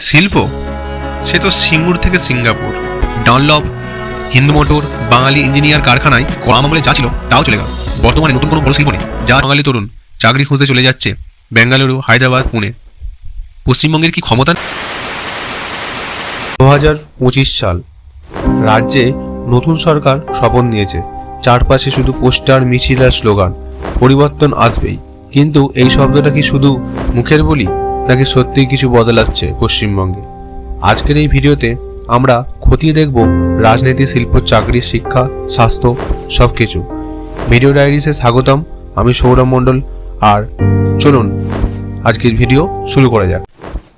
শিল্প? সে তো সিঙ্গুর থেকে সিঙ্গাপুর। ডানলভ হিন্দু মোটর, বাঙালি ইঞ্জিনিয়ার কারখানায় কম আমলে যা ছিল, তাও চলে গেল। বর্তমানে নতুন কোনো বড় শিল্প নেই। যা বাঙালি তরুণ, চাকরি খুঁজতে চলে যাচ্ছে বেঙ্গালুরু, হায়দ্রাবাদ, পুনে। পশ্চিমবঙ্গের কি ক্ষমতা দু হাজার পঁচিশ সাল রাজ্যে নতুন সরকার শপথ নিয়েছে। চারপাশে শুধু পোস্টার, মিছিল আর স্লোগান। পরিবর্তন আসবেই। কিন্তু এই শব্দটা কি শুধু মুখের বলি? নাকি সত্যিই কিছু বদলাচ্ছে পশ্চিমবঙ্গে? আজকের এই ভিডিওতে আমরা খতিয়ে দেখব রাজনীতি, শিল্প, চাকরি, শিক্ষা, স্বাস্থ্য সব কিছু ভিডিও ডায়েরিসে স্বাগতম, আমি সৌরভ মণ্ডল। আর চলুন, আজকের ভিডিও শুরু করা যাক।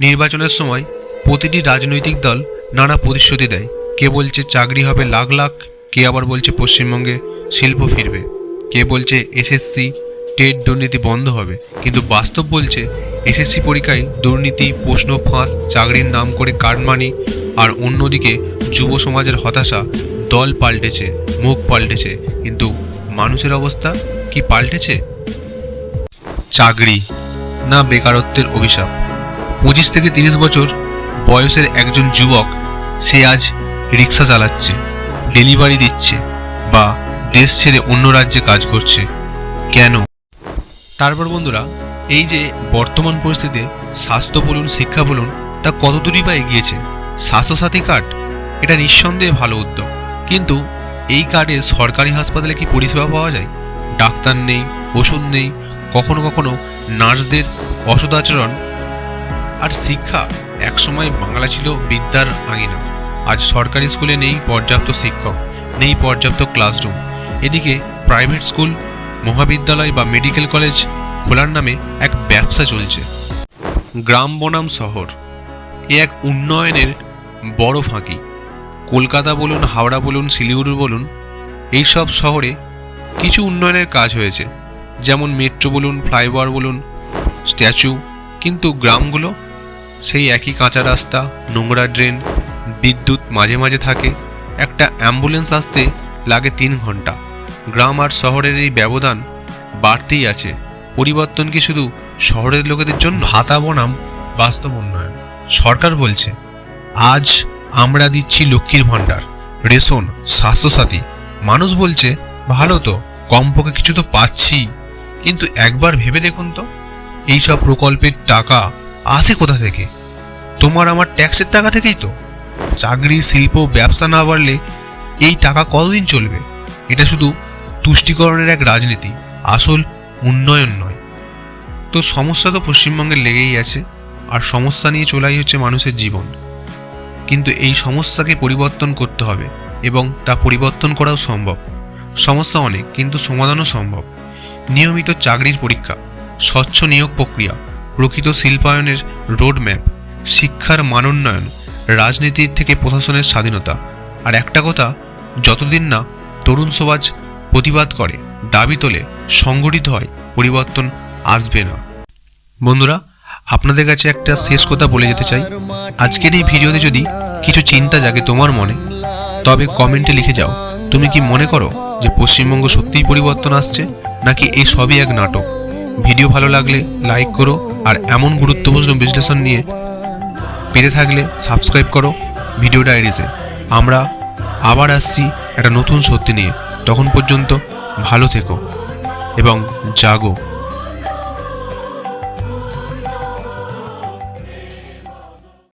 নির্বাচনের সময় প্রতিটি রাজনৈতিক দল নানা প্রতিশ্রুতি দেয়। কে বলছে চাকরি হবে লাখ লাখ, কে আবার বলছে পশ্চিমবঙ্গে শিল্প ফিরবে। কে বলছে এসএসসি টেট দুর্নীতি বন্ধ হবে। কিন্তু বাস্তব বলছে, এসএসসি পরীক্ষায় দুর্নীতি, প্রশ্ন ফাঁস, চাকরির নাম করে কাটমানি আর অন্যদিকে যুব সমাজের হতাশা, দল পাল্টেছে, মুখ পাল্টেছে। কিন্তু মানুষের অবস্থা কি পাল্টেছে? চাকরি না বেকারত্বের অভিশাপ। পঁচিশ থেকে তিরিশ বছর বয়সের একজন যুবক, সে আজ রিক্সা চালাচ্ছে, ডেলিভারি দিচ্ছে বা দেশ ছেড়ে অন্য রাজ্যে কাজ করছে। কেন? তারপর বন্ধুরা, এই যে বর্তমান পরিস্থিতিতে স্বাস্থ্য বলুন, শিক্ষা বলুন, তা কত দূরই বা এগিয়েছে? স্বাস্থ্যসাথী কার্ড, এটা নিঃসন্দেহে ভালো উদ্যোগ। কিন্তু এই কার্ডে সরকারি হাসপাতালে কি পরিষেবা পাওয়া যায়? ডাক্তার নেই, ওষুধ নেই, কখনো কখনো নার্সদের অসদাচরণ আর শিক্ষা একসময় বাংলা ছিল বিদ্যার আঙিনা। আজ সরকারি স্কুলে নেই পর্যাপ্ত শিক্ষক, নেই পর্যাপ্ত ক্লাসরুম। এদিকে প্রাইভেট স্কুল মহাবিদ্যালয় বা মেডিকেল কলেজ খোলার নামে এক ব্যবসা চলছে। গ্রাম বনাম শহর। এ এক উন্নয়নের বড় ফাঁকি। কলকাতা বলুন, হাওড়া বলুন, শিলিগুড়ি বলুন এইসব শহরে কিছু উন্নয়নের কাজ হয়েছে। যেমন মেট্রো বলুন, ফ্লাইওভার বলুন, স্ট্যাচু, কিন্তু গ্রামগুলো সেই একই কাঁচা রাস্তা, নোংরা ড্রেন, বিদ্যুৎ মাঝে মাঝে থাকে, একটা অ্যাম্বুলেন্স আসতে লাগে তিন ঘণ্টা। গ্রাম আর শহরের এই ব্যবধান বাড়তেই আছে। পরিবর্তন কি শুধু শহরের লোকেদের জন্য? ভাতা বনাম বাস্তব উন্নয়ন। সরকার বলছে, আজ আমরা দিচ্ছি লক্ষ্মীর ভাণ্ডার, রেশন, স্বাস্থ্যসাথী। মানুষ বলছে, ভালো তো, কমপক্ষে কিছু তো পাচ্ছি। কিন্তু একবার ভেবে দেখুন তো, এইসব প্রকল্পের টাকা আসে কোথা থেকে? তোমার আমার ট্যাক্সের টাকা থেকেই তো। চাকরি, শিল্প, ব্যবসা না বাড়লে এই টাকা কতদিন চলবে? এটা শুধু তুষ্টিকরণের এক রাজনীতি, আসল উন্নয়ন নয়। তো সমস্যা তো পশ্চিমবঙ্গে লেগেই আছে, আর সমস্যা নিয়ে চলাই হচ্ছে মানুষের জীবন। কিন্তু এই সমস্যাকে পরিবর্তন করতে হবে, এবং তা পরিবর্তন করাও সম্ভব। সমস্যা অনেক, কিন্তু সমাধানও সম্ভব। নিয়মিত চাকরির পরীক্ষা, স্বচ্ছ নিয়োগ প্রক্রিয়া, প্রকৃত শিল্পায়নের রোডম্যাপ, শিক্ষার মানোন্নয়ন, রাজনীতির থেকে প্রশাসনের স্বাধীনতা। আর একটা কথা, যতদিন না তরুণ সমাজ প্রতিবাদ করে, দাবি তোলে, সংগঠিত হয়, পরিবর্তন আসবে না। বন্ধুরা, আপনাদের কাছে একটা শেষ কথা বলে যেতে চাই। আজকের এই ভিডিওতে যদি কিছু চিন্তা জাগে তোমার মনে, তবে কমেন্টে লিখে যাও। তুমি কি মনে করো যে পশ্চিমবঙ্গ সত্যিই পরিবর্তন আসছে, নাকি এই সবই এক নাটক? ভিডিও ভালো লাগলে লাইক করো, আর এমন গুরুত্বপূর্ণ বিশ্লেষণ নিয়ে পেতে থাকলে সাবস্ক্রাইব করো ভিডিও ডায়েরিজে আমরা আবার আসছি একটা নতুন সত্যি নিয়ে। তখন পর্যন্ত ভালো থেকো এবং জাগো।